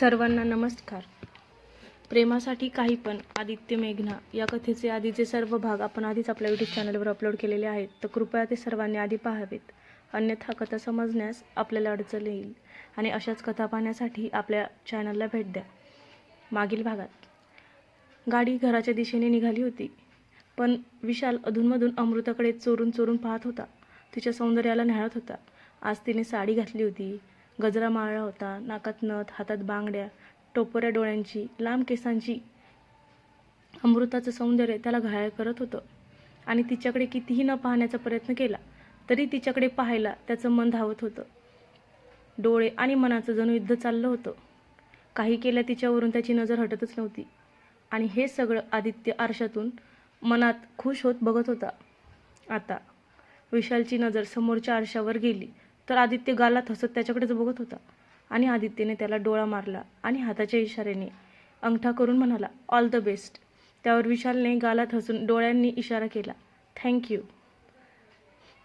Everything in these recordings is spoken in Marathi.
सर्वांना नमस्कार. प्रेमासाठी काही पण आदित्य मेघना या कथेचे आधीचे सर्व भाग आपण आधीच आपल्या यूट्यूब चॅनलवर अपलोड केलेले आहेत तर कृपया ते सर्वांनी आधी पाहावेत. अन्यथा कथा समजण्यास आपल्याला अडचण येईल. आणि अशाच कथा पाहण्यासाठी आपल्या चॅनलला भेट द्या. मागील भागात. गाडी घराच्या दिशेने निघाली होती पण विशाल अधूनमधून अमृताकडे चोरून चोरून पाहत होता. तिच्या सौंदर्याला न्याळत होता. आज तिने साडी घातली होती. गजरा माळला होता नाकात नथ हातात बांगड्या टोपऱ्या डोळ्यांची लांब केसांची. अमृताचं सौंदर्य त्याला घायाळ करत होतं. आणि तिच्याकडे कितीही न पाहण्याचा प्रयत्न केला तरी तिच्याकडे पाहायला त्याचं मन धावत होतं. डोळे आणि मनाचं जणू युद्ध चाललं होतं. काही केल्या तिच्यावरून त्याची नजर हटतच नव्हती. आणि हे सगळं आदित्य आरशातून मनात खुश होत बघत होता. आता विशालची नजर समोरच्या आरशावर गेली. तर आदित्य गालात हसत त्याच्याकडेच बघत होता. आणि आदित्यने त्याला डोळा मारला आणि हाताच्या इशाऱ्याने अंगठा करून म्हणाला ऑल द बेस्ट त्यावर विशालने गालात हसून डोळ्यांनी इशारा केला थँक्यू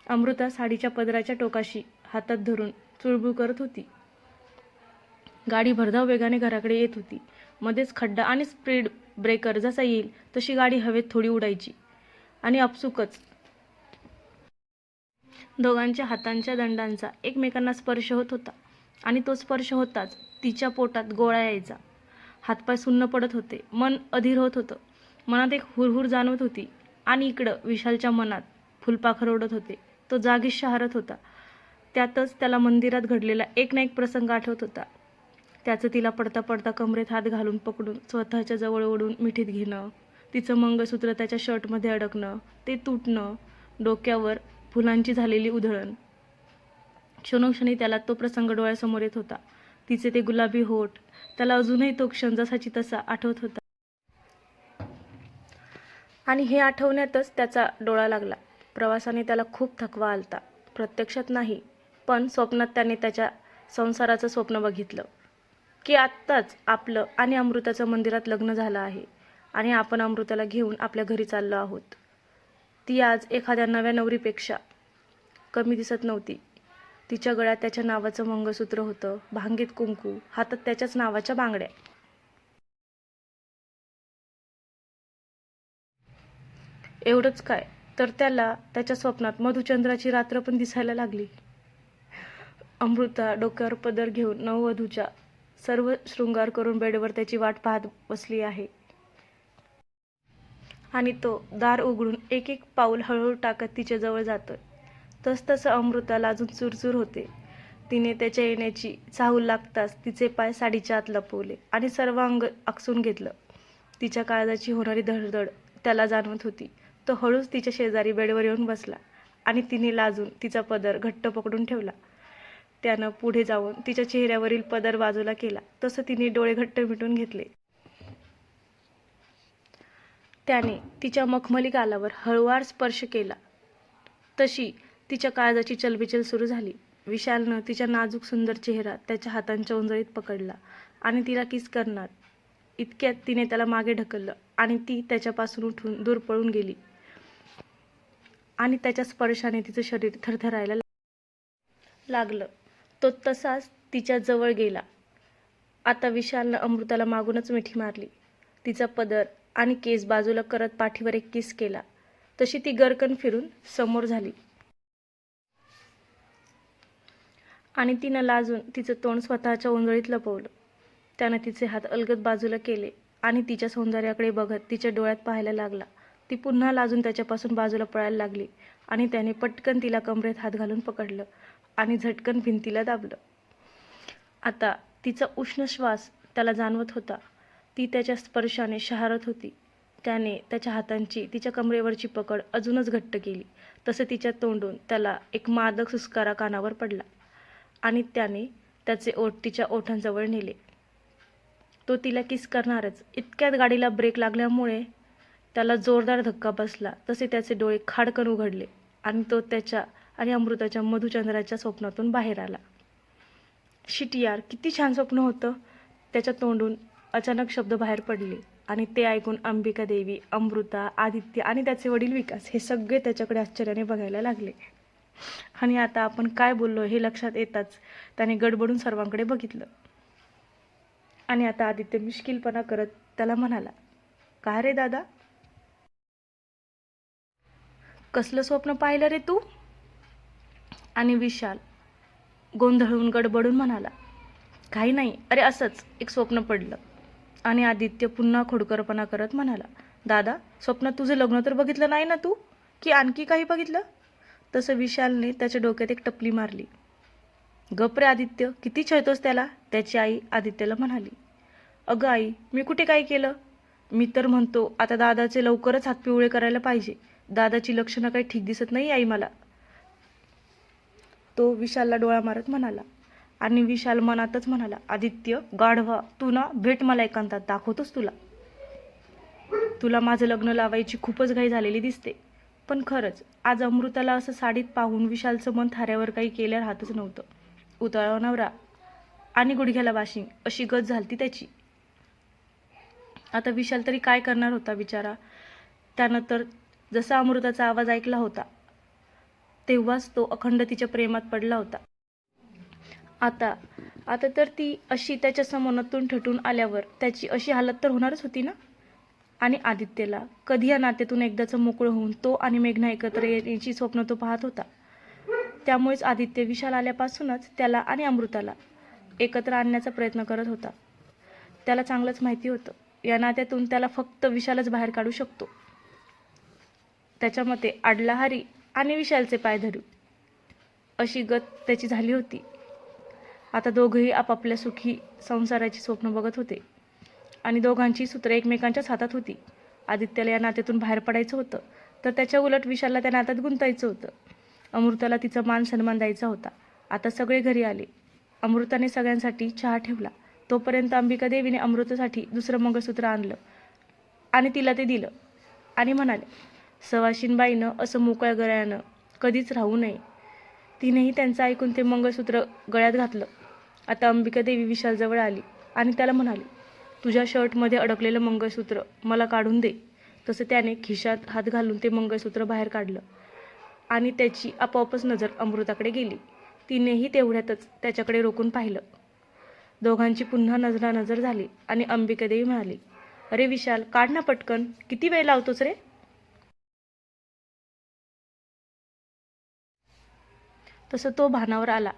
अमृता साडीच्या पदराच्या टोकाशी हातात धरून चुळबुळ करत होती. गाडी भरधाव वेगाने घराकडे येत होती. मध्येच खड्डा आणि स्पीड ब्रेकर जसा येईल तशी गाडी हवेत थोडी उडायची. आणि अपसुकच दोघांच्या हातांच्या दंडांचा एकमेकांना स्पर्श होत होता. आणि तो स्पर्श होताच तिच्या पोटात गोळा यायचा. हातपाय सुन्न पडत होते. मन अधीर होत होतं. मनात एक हुरहुर जाणवत होती. आणि इकडं विशालच्या मनात फुलपाखर ओढत होते. तो जागीच शहारत होता. त्यातच त्याला मंदिरात घडलेला एक ना एक प्रसंग आठवत होता. त्याचं तिला पडता पडता कमरेत हात घालून पकडून स्वतःच्या जवळ ओढून मिठीत घेणं तिचं मंगळसूत्र त्याच्या शर्टमध्ये अडकणं ते तुटणं डोक्यावर फुलांची झालेली उधळण. क्षणोक्षणी त्याला तो प्रसंग डोळ्यासमोर येत होता. तिचे ते गुलाबी होठ त्याला अजूनही तो क्षण जसाची तसा आठवत होता. आणि हे आठवण्यातच त्याचा डोळा लागला. प्रवासाने त्याला खूप थकवा आलता. प्रत्यक्षात नाही पण स्वप्नात त्याने त्याच्या संसाराचं स्वप्न बघितलं. की आत्ताच आपलं आणि अमृताचं मंदिरात लग्न झालं आहे आणि आपण अमृताला घेऊन आपल्या घरी चाललो आहोत. ती आज एखाद्या नव्या नवरीपेक्षा कमी दिसत नव्हती. तिच्या गळ्यात त्याच्या नावाचं मंगळसूत्र होतं भांगीत कुंकू हातात त्याच्याच नावाच्या बांगड्या. एवढंच काय? तर त्याला त्याच्या स्वप्नात मधुचंद्राची रात्र पण दिसायला लागली. अमृता डोक्यावर पदर घेऊन नववधूच्या सर्व शृंगार करून बेडवर त्याची वाट पाहत बसली आहे. आणि तो दार उघडून एक एक पाऊल हळूहळू टाकत तिच्याजवळ जातोय. तसतसं अमृता लाजून चुरचूर होते. तिने त्याच्या येण्याची चाहूल लागताच तिचे पाय साडीच्या आत लपवले आणि सर्व अंग आकसून घेतलं. तिच्या काळजाची होणारी धडधड त्याला जाणवत होती. तो हळूच तिच्या शेजारी बेडवर येऊन बसला आणि तिने लाजून तिचा पदर घट्ट पकडून ठेवला. त्यानं पुढे जाऊन तिच्या चेहऱ्यावरील पदर बाजूला केला. तसं तिने डोळे घट्ट मिटून घेतले. त्याने तिच्या मखमली गालावर हळुवार स्पर्श केला. तशी तिच्या काळजाची चलबिचल सुरू झाली. विशालनं तिच्या नाजूक सुंदर चेहरा त्याच्या हातांच्या उंजळीत पकडला आणि तिला किस करणार? इतक्यात तिने त्याला मागे ढकललं आणि ती त्याच्यापासून उठून दूर पळून गेली. आणि त्याच्या स्पर्शाने तिचं शरीर थरथरायला लागलं. तो तसाच तिच्या जवळ गेला. आता विशालनं अमृताला मागूनच मिठी मारली. तिचा पदर आणि केस बाजूला करत पाठीवर एक किस केला. तशी ती गरकन फिरून समोर झाली. आणि तिनं लाजून तिचं तोंड स्वतःच्या ओंजळीत लपवलं. त्यानं तिचे हात अलगद बाजूला केले आणि तिच्या सौंदर्याकडे बघत तिच्या डोळ्यात पाहायला लागला. ती पुन्हा लाजून त्याच्यापासून बाजूला पळायला लागली आणि त्याने पटकन तिला कमरेत हात घालून पकडलं आणि झटकन भिंतीला दाबलं. आता तिचा उष्ण श्वास त्याला जाणवत होता. ती त्याच्या स्पर्शाने शहारत होती. त्याने त्याच्या हातांची तिच्या कमरेवरची पकड अजूनच घट्ट केली. तसं तिच्या तोंडून त्याला एक मादक सुस्कारा कानावर पडला आणि त्याने त्याचे ओठ तिच्या ओठांजवळ नेले. तो तिला किस करणारच इतक्यात गाडीला ब्रेक लागल्यामुळे त्याला जोरदार धक्का बसला. तसे त्याचे डोळे खाडकन उघडले आणि तो त्याच्या आणि अमृताच्या मधुचंद्राच्या स्वप्नातून बाहेर आला. शिट यार किती छान स्वप्न होतं. त्याच्या तोंडून अचानक शब्द बाहेर पडले आणि ते ऐकून अंबिका देवी अमृता आदित्य आणि त्याचे वडील विकास हे सगळे त्याच्याकडे आश्चर्याने बघायला लागले. आणि आता आपण काय बोललो हे लक्षात येताच त्याने गडबडून सर्वांकडे बघितलं. आणि आता आदित्य मिश्किलपणा करत त्याला म्हणाला का रे दादा? कसलं स्वप्न पाहिलं रे तू? आणि विशाल गोंधळून गडबडून म्हणाला काही नाही. अरे असंच एक स्वप्न पडलं. आणि आदित्य पुन्हा खोडकरपणा करत म्हणाला दादा स्वप्नात तुझं लग्न तर बघितलं नाही ना तू? की आणखी काही बघितलं? तसं विशालने त्याच्या डोक्यात एक टपली मारली. गप रे आदित्य किती छळतोस त्याला? त्याची आई आदित्यला म्हणाली. अगं आई मी कुठे काय केलं? मी तर म्हणतो आता दादाचे लवकरच हात पिवळे करायला पाहिजे. दादाची लक्षणं काही ठीक दिसत नाही आई मला. तो विशालला डोळा मारत म्हणाला. आणि विशाल मनातच म्हणाला आदित्य गाढवा तू ना भेट मला एकांतात दाखवतोस तुला. तुला माझं लग्न लावायची खूपच घाई झालेली दिसते. पण खरंच आज अमृताला असं साडीत पाहून विशालचं मन थाऱ्यावर काही केल्या राहतच नव्हतं. उतळा नवरा. आणि गुडघ्याला वाशिंग अशी गत झालती त्याची. आता विशाल तरी काय करणार होता बिचारा? त्यानं तर जसा अमृताचा आवाज ऐकला होता तेव्हाच तो अखंड तिच्या प्रेमात पडला होता. आता. आता तर ती अशी त्याच्या समोरातून ठटून आल्यावर त्याची अशी हालत तर होणारच होती ना? आणि आदित्यला कधी या नात्यातून एकदाचं मोकळं होऊन तो आणि मेघना एकत्र येण्याची स्वप्न तो पाहत होता. त्यामुळेच आदित्य विशाल आल्यापासूनच त्याला आणि अमृताला एकत्र आणण्याचा प्रयत्न करत होता. त्याला चांगलंच माहिती होतं. या नात्यातून त्याला फक्त विशालच बाहेर काढू शकतो. त्याच्या मते आडला हारी आणि विशालचे पाय धरू अशी गत त्याची झाली होती. आता दोघंही आपापल्या सुखी संसाराची स्वप्न बघत होते. आणि दोघांची सूत्र एकमेकांच्याच हातात होती. आदित्यला या नात्यातून बाहेर पडायचं होतं. तर त्याच्या उलट विशालला त्या नात्यात गुंतायचं होतं. अमृताला तिचा मान सन्मान द्यायचा होता. आता सगळे घरी आले. अमृताने सगळ्यांसाठी चहा ठेवला. तोपर्यंत अंबिका देवीने अमृतासाठी दुसरं मंगळसूत्र आणलं. आणि तिला ते दिलं. आणि म्हणाले सवाशिनबाईनं असं मोकळ्या गळ्यानं कधीच राहू नये. तिनेही त्यांचं ऐकून ते मंगळसूत्र गळ्यात घातलं. आता अंबिका देवी विशालजवळ आली आणि त्याला म्हणाली तुझ्या शर्टमध्ये अडकलेलं मंगळसूत्र मला काढून दे. तसं त्याने खिशात हात घालून ते मंगळसूत्र बाहेर काढलं आणि त्याची आपोआपच नजर अमृताकडे गेली. तिनेही तेवढ्यातच त्याच्याकडे रोखून पाहिलं. दोघांची पुन्हा नजरानजर झाली आणि अंबिकादेवी म्हणाली अरे विशाल काढ ना पटकन. किती वेळ लावतोस रे? तसं तो भानावर आला.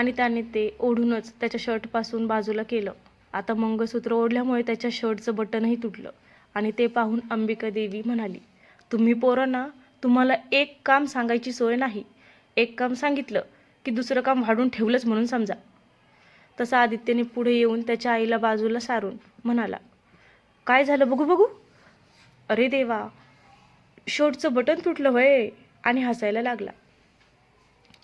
आणि त्याने ते ओढूनच त्याच्या शर्टपासून बाजूला केलं. आता मंगळसूत्र ओढल्यामुळे त्याच्या शर्टचं बटनही तुटलं आणि ते पाहून अंबिका देवी म्हणाली तुम्ही पोरं ना तुम्हाला एक काम सांगायची सोय नाही. एक काम सांगितलं की दुसरं काम वाढून ठेवलंच म्हणून समजा. तसं आदित्यने पुढे येऊन त्याच्या आईला बाजूला सारून म्हणाला काय झालं बघू बघू? अरे देवा शर्टचं बटन तुटलं होय आणि हसायला लागला.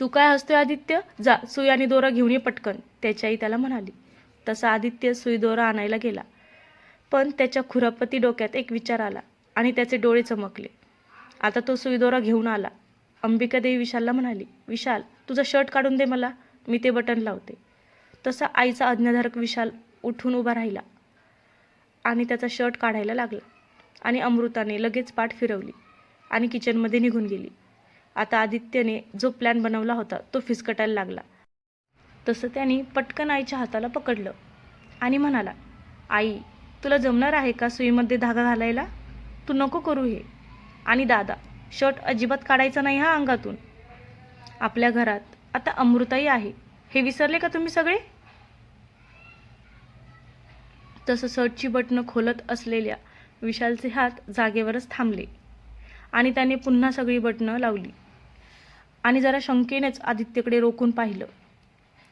तू काय हसतोय आदित्य? जा सुई आणि दोरा घेऊन ये पटकन त्याची आई त्याला म्हणाली. तसा आदित्य सुई दोरा आणायला गेला. पण त्याच्या खुरापती डोक्यात एक विचार आला आणि त्याचे डोळे चमकले. आता तो सुई दोरा घेऊन आला. अंबिकादेवी विशालला म्हणाली विशाल तुझा शर्ट काढून दे मला मी ते बटन लावते. तसा आईचा आज्ञाधारक विशाल उठून उभा राहिला आणि त्याचा शर्ट काढायला लागला आणि अमृताने लगेच पाठ फिरवली आणि किचनमध्ये निघून गेली. आता आदित्यने जो प्लॅन बनवला होता तो फिसकटायला लागला. तसं त्याने पटकन आईच्या हाताला पकडलं आणि म्हणाला आई तुला जमणार आहे का सुईमध्ये धागा घालायला? तू नको करू हे. आणि दादा शर्ट अजिबात काढायचा नाही हा अंगातून. आपल्या घरात आता अमृताई आहे. हे विसरले का तुम्ही सगळे? तसं शर्टची बटणं खोलत असलेल्या विशालचे हात जागेवरच थांबले आणि त्याने पुन्हा सगळी बटणं लावली. आणि जरा शंकेनेच आदित्यकडे रोखून पाहिलं.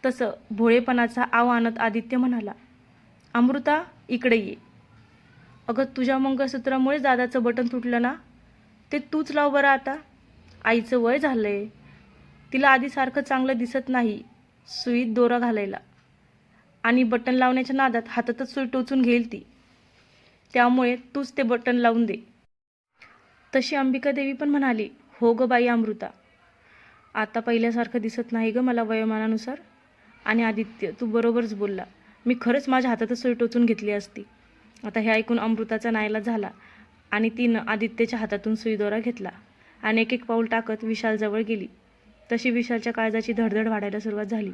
तसं भोळेपणाचा आव आणत आदित्य म्हणाला अमृता इकडे ये. अगं तुझ्या मंगळसूत्रामुळे दादाचं बटन तुटलं ना? ते तूच लाव बरं आता. आईचं वय झालं आहे तिला आधीसारखं चांगलं दिसत नाही सुईत दोरा घालायला. आणि बटन लावण्याच्या नादात हातातच सुई टोचून घेईल ती. त्यामुळे तूच ते बटन लावून दे. तशी अंबिका देवी पण म्हणाली हो ग बाई अमृता. आता पहिल्यासारखं दिसत नाही ग मला वयोमानानुसार. आणि आदित्य तू बरोबरच बोलला. मी खरंच माझ्या हातातच सुई टोचून घेतली असती. आता हे ऐकून अमृताचा नायला झाला आणि तिनं आदित्यच्या हातातून सुईदोरा घेतला आणि एक एक पाऊल टाकत विशालजवळ गेली. तशी विशालच्या काळजाची धडधड वाढायला सुरुवात झाली.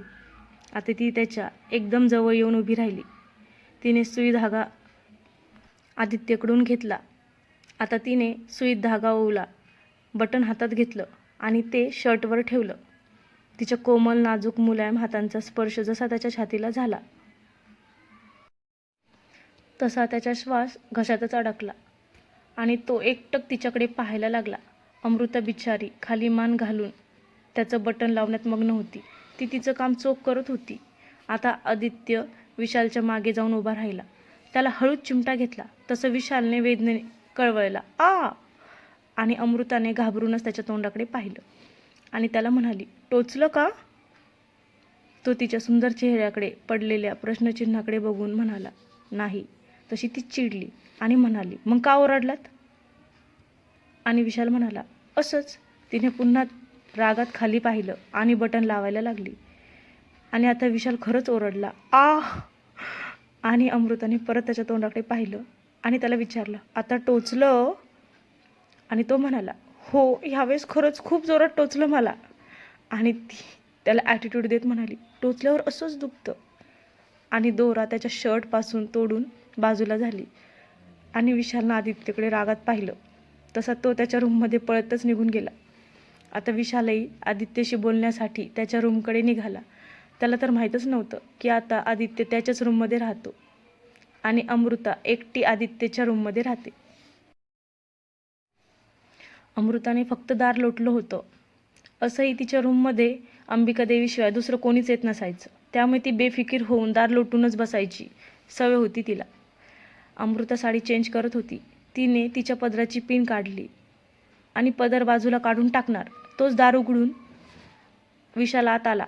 आता ती त्याच्या एकदम जवळ येऊन उभी राहिली. तिने सुई धागा आदित्यकडून घेतला. आता तिने सुईत धागा ओवला. बटन हातात घेतलं. आणि ते शर्टवर ठेवलं. तिच्या कोमल नाजूक मुलायम हातांचा स्पर्श जसा त्याच्या छातीला झाला तसा त्याचा श्वास घशातच अडकला आणि तो एकटक तिच्याकडे पाहायला लागला. अमृता बिचारी खाली मान घालून त्याचं बटन लावण्यात मग्न होती. ती तिचं काम चोख करत होती. आता आदित्य विशालच्या मागे जाऊन उभा राहिला. त्याला हळूच चिमटा घेतला. तसं विशालने वेदने कळवळला आ आणि अमृताने घाबरूनच त्याच्या तोंडाकडे पाहिलं. आणि त्याला म्हणाली टोचलं का? तो तिच्या सुंदर चेहऱ्याकडे पडलेल्या प्रश्नचिन्हाकडे बघून म्हणाला नाही. तशी ती चिडली आणि म्हणाली मग का ओरडलात? आणि विशाल म्हणाला असंच. तिने पुन्हा रागात खाली पाहिलं आणि बटन लावायला लागली. आणि आता विशाल खरंच ओरडला आ आणि अमृताने परत त्याच्या तोंडाकडे पाहिलं आणि त्याला विचारलं आता टोचलं? आणि तो म्हणाला हो ह्यावेळेस खरंच खूप जोरात टोचलं मला. आणि ती त्याला ॲटिट्यूड देत म्हणाली टोचल्यावर असंच दुखतं. आणि दोरा त्याच्या शर्टपासून तोडून बाजूला झाली. आणि विशालनं आदित्यकडे रागात पाहिलं. तसा तो त्याच्या रूममध्ये पळतच निघून गेला. आता विशालही आदित्यशी बोलण्यासाठी त्याच्या रूमकडे निघाला. त्याला तर माहीतच नव्हतं की आता आदित्य त्याच्याच रूममध्ये राहतो. आणि अमृता एकटी आदित्यच्या रूममध्ये राहते. अमृताने फक्त दार लोटलं होतं. असंही तिच्या रूममध्ये अंबिका देवीशिवाय दुसरं कोणीच येत नसायचं. त्यामुळे ती बेफिकीर होऊन दार लोटूनच बसायची. सवय होती तिला. अमृता साडी चेंज करत होती. तिने तिच्या पदराची पिन काढली. आणि पदर बाजूला काढून टाकणार. तोच दार उघडून विशाल आत आला.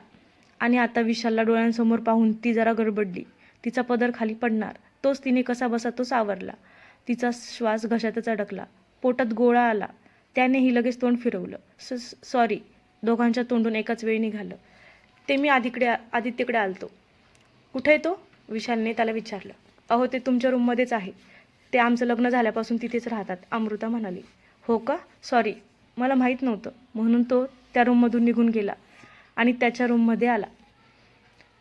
आणि आता विशालला डोळ्यांसमोर पाहून ती जरा गडबडली. तिचा पदर खाली पडणार. तोच तिने कसा बसा तो सावरला तिचा श्वास घशातच अडकला. पोटात गोळा आला. त्यानेही लगेच तोंड फिरवलं. स सॉरी दोघांच्या तोंडून एकाच वेळी निघालं. ते मी आदिकडे आदित्यकडे आलतो. कुठे आहे तो? विशालने त्याला विचारलं. अहो ते तुमच्या रूममध्येच आहे. ते आमचं लग्न झाल्यापासून तिथेच राहतात अमृता म्हणाली. हो का? सॉरी मला माहीत नव्हतं. म्हणून तो त्या रूममधून निघून गेला आणि त्याच्या रूममध्ये आला.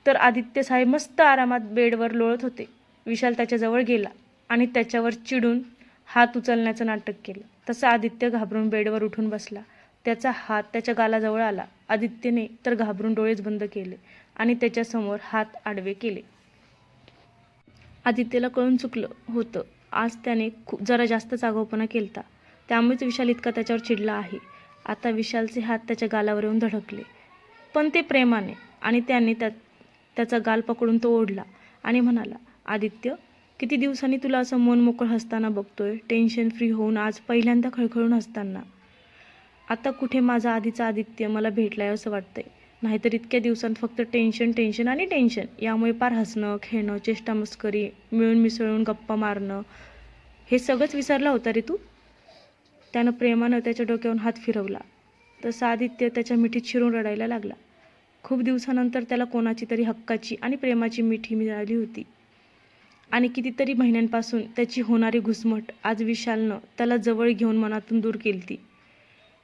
तर आदित्य साहेब मस्त आरामात बेडवर लोळत होते. विशाल त्याच्याजवळ गेला आणि त्याच्यावर चिडून हात उचलण्याचं नाटक केलं. तसा आदित्य घाबरून बेडवर उठून बसला. त्याचा हात त्याच्या गालाजवळ आला. आदित्यने तर घाबरून डोळेच बंद केले आणि त्याच्यासमोर हात आडवे केले. आदित्यला कळून चुकलं होतं. आज त्याने खूप जरा जास्तच आगाऊपणा केलता. त्यामुळेच विशाल इतका त्याच्यावर चिडला आहे. आता विशालचे हात त्याच्या गालावर येऊन धडकले. पण ते प्रेमाने आणि त्याने त्या त्याचा गाल पकडून तो ओढला आणि म्हणाला आदित्य किती दिवसांनी तुला असं मन मोकळं हसताना बघतोय? टेन्शन फ्री होऊन आज पहिल्यांदा खळखळून हसताना. आता कुठे माझा आधीचा आदित्य मला भेटलाय असं वाटतंय? नाहीतर इतक्या दिवसांत फक्त टेन्शन टेन्शन आणि टेन्शन यामुळे पार हसणं खेळणं चेष्टा मस्करी मिळून मिसळून गप्पा मारणं हे सगळंच विसरला होता रे तू? त्यानं प्रेमानं त्याच्या डोक्यावरून हात फिरवला. तसं आदित्य त्याच्या मिठीत शिरून रडायला लागला. खूप दिवसानंतर त्याला कोणाची तरी हक्काची आणि प्रेमाची मिठी मिळाली होती. आणि कितीतरी महिन्यांपासून त्याची होणारी घुसमट आज विशालनं त्याला जवळ घेऊन मनातून दूर केली ती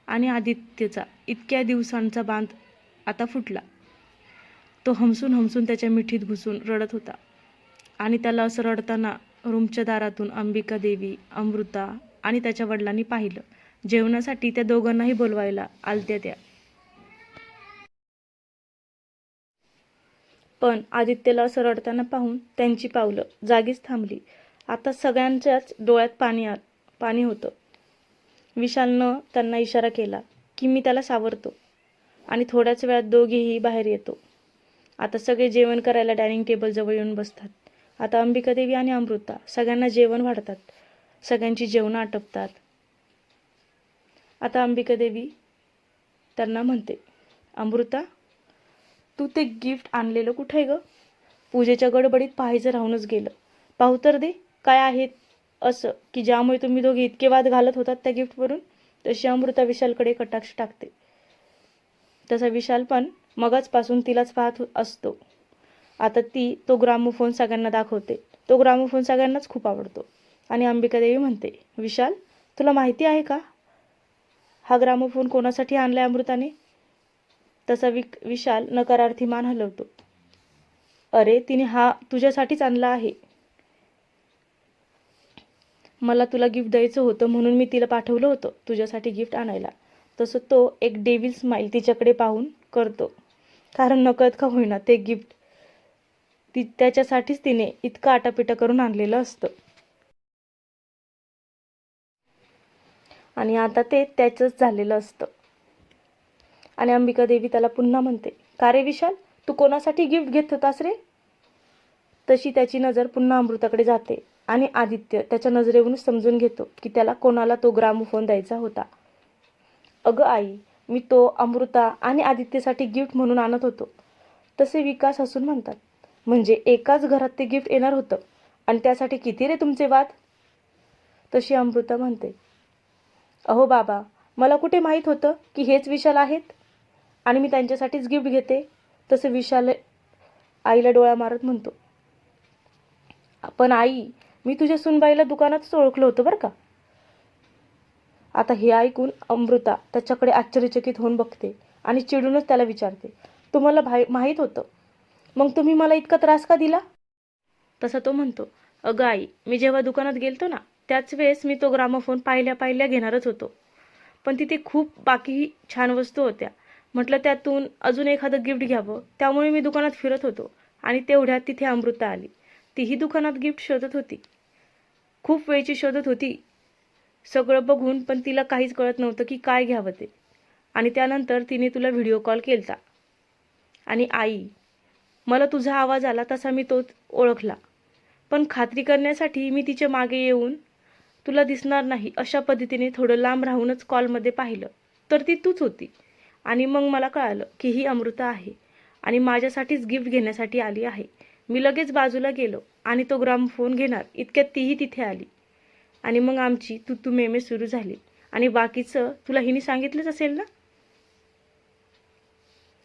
आणि आदित्यचा इतक्या दिवसांचा बांध आता फुटला. तो हमसून हमसून त्याच्या मिठीत घुसून रडत होता. आणि त्याला असं रडताना रूमच्या दारातून अंबिका देवी अमृता आणि त्याच्या वडिलांनी पाहिलं. जेवणासाठी त्या दोघांनाही बोलवायला आलत्या त्या. पण आदित्यला असं रडताना पाहून त्यांची पावलं जागीच थांबली. आता सगळ्यांच्याच डोळ्यात पाणी आ पाणी होतं. विशालनं त्यांना इशारा केला की मी त्याला सावरतो आणि थोड्याच वेळात दोघेही बाहेर येतो. आता सगळे जेवण करायला डायनिंग टेबलजवळ येऊन बसतात. आता अंबिका देवी आणि अमृता सगळ्यांना जेवण वाढतात. सगळ्यांची जेवणं आटपतात. आता अंबिका देवी त्यांना म्हणते अमृता तू ते गिफ्ट आणलेलं कुठे आहे ग? पूजेच्या गडबडीत पाहायचं राहूनच गेलं. पाहू तर दे काय आहेत? असं की ज्यामुळे तुम्ही दोघे इतके वाद घालत होतात त्या गिफ्टवरून तशी अमृता विशालकडे कटाक्ष टाकते. तसा विशाल पण मगाचपासून तिलाच पाहत हो- असतो. आता ती तो ग्रामोफोन सगळ्यांना दाखवते. तो ग्रामोफोन सगळ्यांनाच खूप आवडतो. आणि अंबिका देवी म्हणते विशाल तुला माहिती आहे का? हा ग्रामोफोन कोणासाठी आणलाय अमृताने? तसा विक विशाल नकारार्थी मान हलवतो. अरे तिने हा तुझ्यासाठीच आणला आहे. मला तुला गिफ्ट द्यायचं होतं म्हणून मी तिला पाठवलं होतं तुझ्यासाठी गिफ्ट आणायला. तसं तो एक डेविल स्माईल तिच्याकडे पाहून करतो. कारण नकळत का होईना ते गिफ्ट ती त्याच्यासाठीच तिने इतकं आटापिटा करून आणलेलं असतं. आणि आता ते त्याचंच झालेलं असतं. आणि अंबिका देवी त्याला पुन्हा म्हणते का रे विशाल? तू कोणासाठी गिफ्ट घेत होतास रे? तशी त्याची नजर पुन्हा अमृताकडे जाते आणि आदित्य त्याच्या नजरेवरून समजून घेतो की त्याला कोणाला तो ग्रामोफोन द्यायचा होता. अगं आई मी तो अमृता आणि आदित्यसाठी गिफ्ट म्हणून आणत होतो. तसे विकास हसून म्हणतात म्हणजे एकाच घरात ते गिफ्ट येणार होतं. आणि त्यासाठी किती रे तुमचे वाद? तशी अमृता म्हणते अहो बाबा मला कुठे माहीत होतं की हेच विशाल आहेत? आणि मी त्यांच्यासाठीच गिफ्ट घेते. तसं विशाल आईला डोळा मारत म्हणतो. पण आई मी तुझ्या सुनबाईला दुकानातच ओळखलं होतं बरं का? आता हे ऐकून अमृता त्याच्याकडे आश्चर्यचकित होऊन बघते आणि चिडूनच त्याला विचारते तुम्हाला भाई माहीत होतं? मग तुम्ही मला इतका त्रास का दिला? तसा तो म्हणतो अगं आई मी जेव्हा दुकानात गेलतो ना त्याच वेळेस मी तो ग्रामोफोन पाहिल्या पाहिल्या घेणारच होतो. पण तिथे खूप बाकी छान वस्तू होत्या. म्हटलं त्यातून अजून एखादं गिफ्ट घ्यावं. त्यामुळे मी दुकानात फिरत होतो आणि तेवढ्यात तिथे अमृता आली. तीही दुकानात गिफ्ट शोधत होती. खूप वेळची शोधत होती. सगळं बघून पण तिला काहीच कळत नव्हतं की काय घ्यावं ते. आणि त्यानंतर तिने तुला व्हिडिओ कॉल केलता. आणि आई मला तुझा आवाज आला तसा मी तोच ओळखला. पण खात्री करण्यासाठी मी तिच्यामागे येऊन तुला दिसणार नाही अशा पद्धतीने थोडं लांब राहूनच कॉलमध्ये पाहिलं. तर ती तूच होती. आणि मग मला कळालं की ही अमृता आहे आणि माझ्यासाठीच गिफ्ट घेण्यासाठी आली आहे. मी लगेच बाजूला गेलो आणि तो ग्रामफोन घेणार इतक्यात तीही तिथे आली. आणि मग आमची तू तू मेमे सुरू झाली. आणि बाकीचं तुला हिने सांगितलंच असेल ना?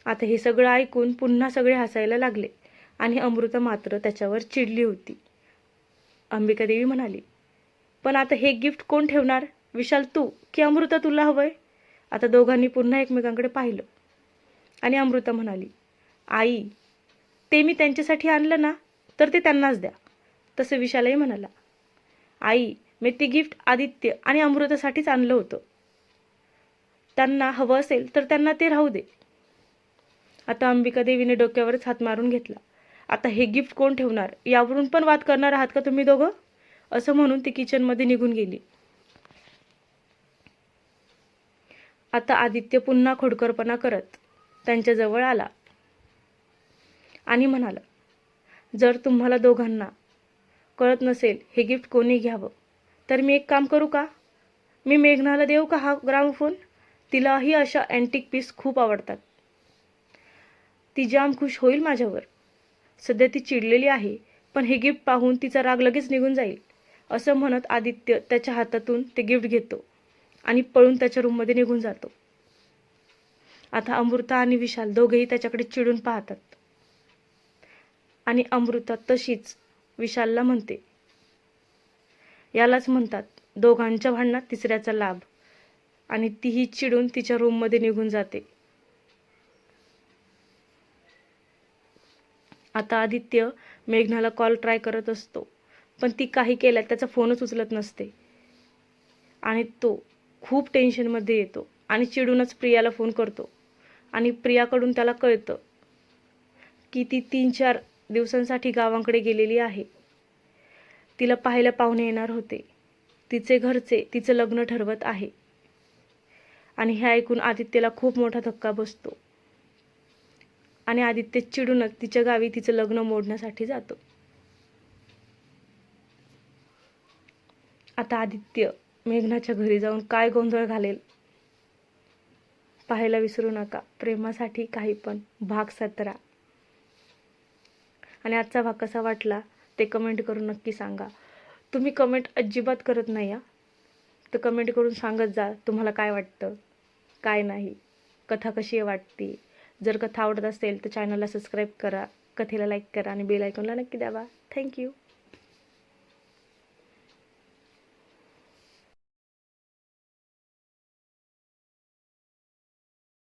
आता हे सगळं ऐकून पुन्हा सगळे हसायला लागले आणि अमृता मात्र त्याच्यावर चिडली होती. अंबिका देवी म्हणाली पण आता हे गिफ्ट कोण ठेवणार? विशाल तू की अमृता तुला हवंय? आता दोघांनी पुन्हा एकमेकांकडे पाहिलं. आणि अमृता म्हणाली आई ते मी त्यांच्यासाठी आणलं ना तर ते त्यांनाच द्या. तसं विशालही म्हणाला आई मी ते गिफ्ट आदित्य आणि अमृतासाठीच आणलं होतं. त्यांना हवं असेल तर त्यांना ते राहू दे. आता अंबिका देवीने डोक्यावरच हात मारून घेतला आता हे गिफ्ट कोण ठेवणार? यावरून पण वाद करणार आहात का तुम्ही दोघं? असं म्हणून ती किचनमध्ये निघून गेली. आता आदित्य पुन्हा खोडकरपणा करत त्यांच्याजवळ आला. आणि म्हणाला जर तुम्हाला दोघांना कळत नसेल हे गिफ्ट कोणी घ्यावं तर मी एक काम करू का? मी मेघनाला देऊ का हा ग्रामफोन? तिलाही अशा अँटिक पीस खूप आवडतात. ती जाम खुश होईल माझ्यावर. सध्या ती चिडलेली आहे पण हे गिफ्ट पाहून तिचा राग लगेच निघून जाईल असं म्हणत आदित्य त्याच्या हातातून ते गिफ्ट घेतो. आणि पळून त्याच्या रूममध्ये निघून जातो. आता अमृता आणि विशाल दोघेही त्याच्याकडे चिडून पाहतात. आणि अमृता तशीच विशालला म्हणते. यालाच म्हणतात दोघांच्या भांडणात तिसऱ्याचा लाभ. आणि तीही चिडून तिच्या रूममध्ये निघून जाते. आता आदित्य मेघनाला कॉल ट्राय करत असतो. पण ती काही केल्यात त्याचा फोनच उचलत नसते. आणि तो खूप टेन्शनमध्ये येतो आणि चिडूनच प्रियाला फोन करतो. आणि प्रियाकडून त्याला कळतं की ती तीन चार दिवसांसाठी गावांकडे गेलेली आहे. तिला पाहायला पाहुणे येणार होते. तिचे घरचे तिचं लग्न ठरवत आहे. आणि हे ऐकून आदित्यला खूप मोठा धक्का बसतो. आणि आदित्य चिडूनच तिच्या गावी तिचं लग्न मोडण्यासाठी जातो. आता आदित्य मेघनाच्या घरी जाऊन काय गोंधळ घालेल? पाहायला विसरू नका. प्रेमासाठी काही पण. भाग सतरा. आणि आजचा भाग कसा वाटला ते कमेंट करून नक्की सांगा. तुम्ही कमेंट अजिबात करत नाही या तर कमेंट करून सांगत जा तुम्हाला काय वाटतं? काय नाही. कथा कशी वाटते? जर कथा आवडत असेल तर चॅनलला सबस्क्राईब करा. कथेला लाईक करा आणि बेल आयकॉनला नक्की द्यावा थँक्यू